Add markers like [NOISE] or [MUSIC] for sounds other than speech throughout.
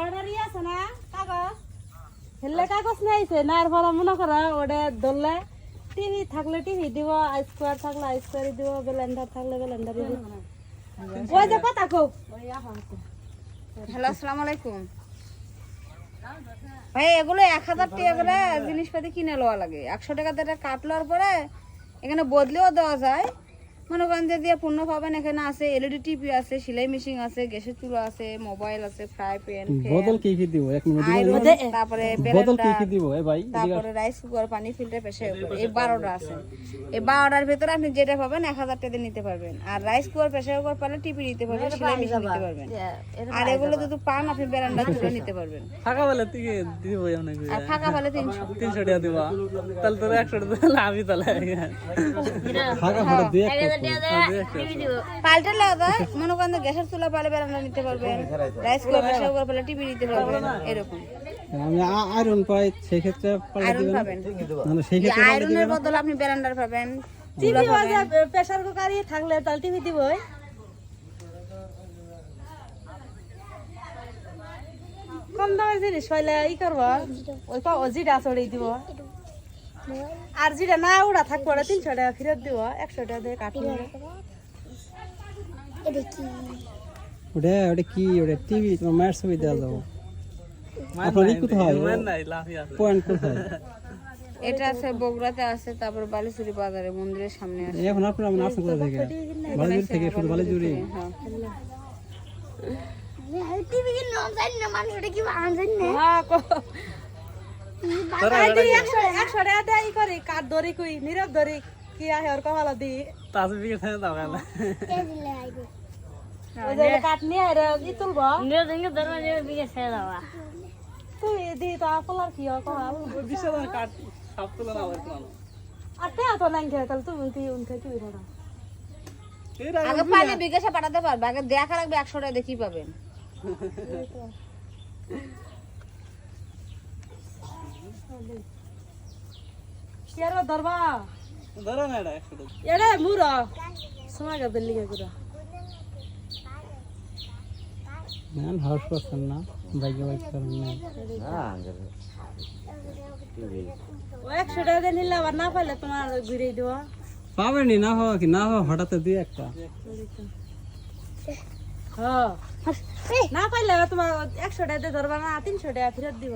নয়টারই আছে না? কাগজ? হেললে কাগজ নিয়েছে না পরে মনে করো ওটা ধরলে টিভি থাকলে টিভি দিব আইস্কোয়ার থাকলে আইস্কোয়ার দিব ব্লেন্ডার থাকলে ব্লেন্ডার দিব। ওই যে কথা আছে। হ্যালো, আসসালামু আলাইকুম। ভাই, এগুলো এক হাজার টাকা করে জিনিসপাতি কিনে লওয়া লাগে। একশো টাকা দিয়ে কাটলার পরে এখানে বদলেও দেওয়া যায়। মনে করেন যে দিয়ে পণ্য পাবেন এখানে আছে এলইডি টিভি আছে সেলাই মেশিন আছে গ্যাসের চুলো আছে মোবাইল আছে ফ্রাই প্যান বদল কি কি দিব? এক মিনিট তারপরে বোতল কি কি দিব? এ ভাই তারপরে রাইস কুকার পানি ফিল্টার প্রেসার এই 12টা আছে। এই 12টার ভিতরে আপনি যেটা পাবেন 1000 টাকা দিয়ে নিতে পারবেন। আর রাইস কুকার প্রেসার কুকার পারলে টিভি নিতে পারবেন সেলাই মেশিন নিতে পারবেন। আর এগুলো যদি পান আপনি বেরান্ডা চুলা আচ্ছা, নিতে পারবেন। আচ্ছা। ফাঁকা বেলা থেকে দিব অনেক। আর ফাঁকা বেলা 300 300 টাকা দিব। তাহলে তোর 100 টাকা লাভই তাহলে [LAUGHS] ফাঁকা বেলা 2 পাল্টালে আবার মনে করেন গ্যাসের চুলা পালে বেড়ানো নিতে পারবেন রাইস কুকার সব পালে টিভি নিতে পারবেন এরকম। পাবেন। মানে সেক্ষেত্রে আয়রনের থাকলে তাহলে টিভি দিবই। কম দামের জিনিস ই করব ওই যেটা দিব। আর যেটা না ওরা থাকব ওরা তিনশো টাকা ফেরত দিব একশো টাকা দিয়ে কাটবো ওটা ওটা কি? ওটা টিভি তোমার মায়ের ছবি দেওয়া যাব। আপনার ই কোথায় নাই লাফি আছে। পয়েন্ট কোথায় [LAUGHS] এটা আছে বগুড়াতে আছে তারপর বালিচুরি বাজারে মন্দিরের সামনে আছে। এখন আপনার আসেন কোথা থেকে? বালিজুরি থেকে শুধু বালিজুরি হ্যাঁ। ক- কি হয় আগে বিকাশে পাঠাতে পারবে আগে দেখা লাগবে একশো টাকা দেখি পাবেন কি ধরবা ধরো না এটা একশো টাকা এরে মুরা সময় গে বেলি গে ম্যান হাউস করছেন না বাইকে বাইক করেন না একশো টাকা দিয়ে নিলে আবার না পাইলে তোমার ঘুরে দিব পাবেনি না হওয়া কি না হওয়া হঠাৎ দুই একটা না পাইলে তোমার একশো টাকা দিয়ে ধরবা না তিনশো টাকা ফেরত দিব।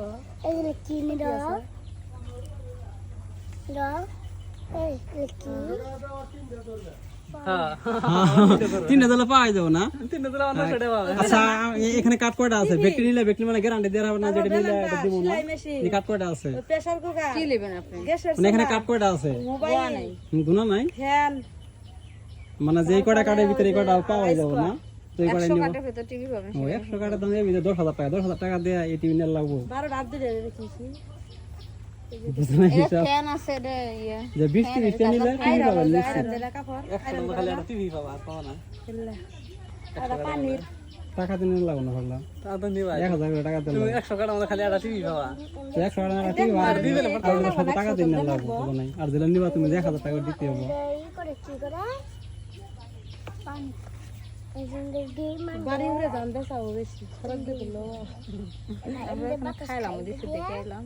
হ্যাঁ। [LAUGHS] তিনটা দিলে পাওয়া যাব না? আচ্ছা এখানে কাঠ কয়টা আছে? ব্যক্তি নিলে ব্যক্তি মানে গ্যারান্টি দেওয়া হবে না যেটা নিলে এটা দিব না? এই কাঠ কয়টা আছে? Pressure cooker. কি নেবেন আপনি? মানে এখানে কাঠ কয়টা আছে? মোবাইল। গুণা নাই। ফ্যান। মানে যে কয়টা কাঠের ভিতরে কয়টা পাওয়া যাবে না? একশো কাঠের দাম দশ হাজার টাকা দশ হাজার টাকা দিয়ে এই টিভি নিয়ে লাগবো। বারো রাত দিয়ে রেখেছি বুঝতে না ইয়ে। নিলে টিভি পাবেন টাকা টিভি পাবা আর পাবা না? দিলে আর পানির। টাকা দিনে লাগবো না ভাবলাম। তা তো নিবা এক হাজার করে টাকা দিলে একশো কাটা আমাদের খালি একটা টিভি পাবা। একশো টাকা টিভি আর আর সাথে টাকা দিনে লাগবো নাই। আর দিলে নিবা তুমি এক হাজার টাকা দিতে হবে। বাড়ি উড়ে যান বেসাও বেশি দিয়ে দিল আমরা এখানে খাইলাম দেখে এলাম